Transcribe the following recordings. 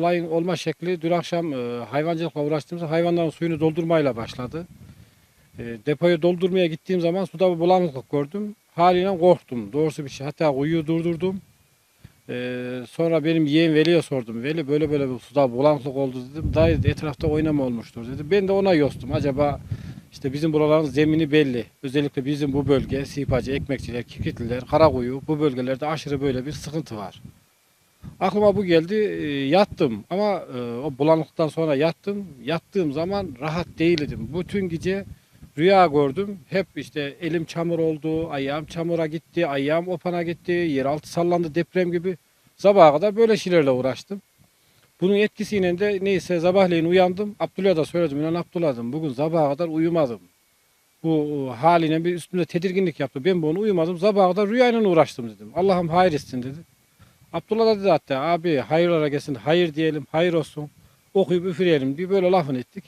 olayın olma şekli dün akşam e, hayvancılıkla uğraştığımızda hayvanların suyunu doldurmayla başladı. E, depoyu doldurmaya gittiğim zaman suda bir bulanıklık gördüm. Haliyle korktum. Doğrusu bir şey. Hatta kuyuyu durdurdum. E, sonra benim yeğen Veli'ye sordum. Veli böyle böyle bir suda bulanıklık oldu dedim. Dayı etrafta oynama olmuştur dedi. Ben de ona yostum. Acaba işte bizim buraların zemini belli. Özellikle bizim bu bölge, Sipacı, Ekmekçiler, Kikitliler, Karakuyu bu bölgelerde aşırı böyle bir sıkıntı var. Aklıma bu geldi. e, Yattım ama e, o bulanıklıktan sonra yattım. Yattığım zaman rahat değildim. Bütün gece rüya gördüm. Hep işte elim çamur oldu, ayağım çamura gitti, ayağım opana gitti, yeraltı sallandı deprem gibi. Sabaha kadar böyle şeylerle uğraştım. Bunun etkisiyle de neyse sabahleyin uyandım. Abdullah'a da söyledim. İnan Abdullah dedim. Bugün sabaha kadar uyumadım. Bu e, haline bir üstümde tedirginlik yaptı. Ben bunu uyumadım. Sabaha kadar rüyayla uğraştım dedim. Allah'ım hayır etsin dedi. Abdullah dedi hatta abi hayırlara gelsin, hayır diyelim, hayır olsun, okuyup üfleyelim diye böyle lafını ettik.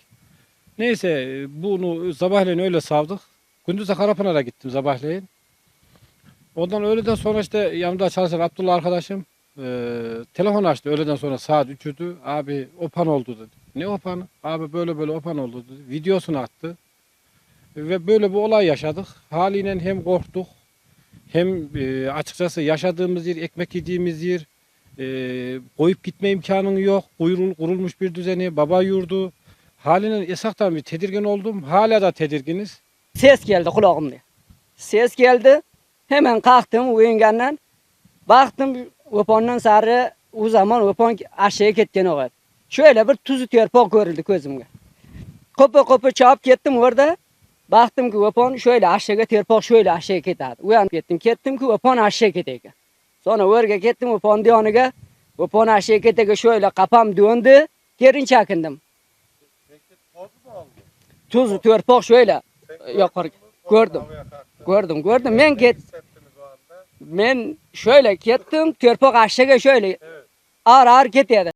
Neyse bunu sabahleyin öyle savdık. Gündüz de Karapınar'a gittim sabahleyin. Ondan öğleden sonra işte yanımda çalışan Abdullah arkadaşım e, telefon açtı öğleden sonra saat 3'üdü. Abi opan oldu dedi. Ne opanı? Abi böyle böyle opan oldu dedi. Videosunu attı. Ve böyle bir olay yaşadık. Haliyle hem korktuk hem e, açıkçası yaşadığımız yer, ekmek yediğimiz yer, e, koyup gitme imkanın yok. Kurul, kurulmuş bir düzeni, baba yurdu. Haliyle esaktan bir tedirgin oldum. Hala da tedirginiz. Ses geldi kulağımda. Ses geldi. Hemen kalktım uyungandan. Baktım öpondan sarı o zaman öpon aşağıya ketken o. Şöyle bir tuzu törpok görüldü gözümge. Kopa kopa çağıp gittim orada. Baktım ki öpon şöyle aşağıya törpok şöyle aşağıya ketadi. Uyanıp gittim. Kettim ki öpon aşağıya keteyken. Sonra oraya gittim öpon diyonıga. Öpon aşağıya ketege şöyle kafam döndü. Gerin çakındım. Tuzu törpok şöyle yukarı gördüm. Gördüm gördüm. Ben get ben şöyle gittim törpok aşağıya şöyle ağır ağır gidiyordu.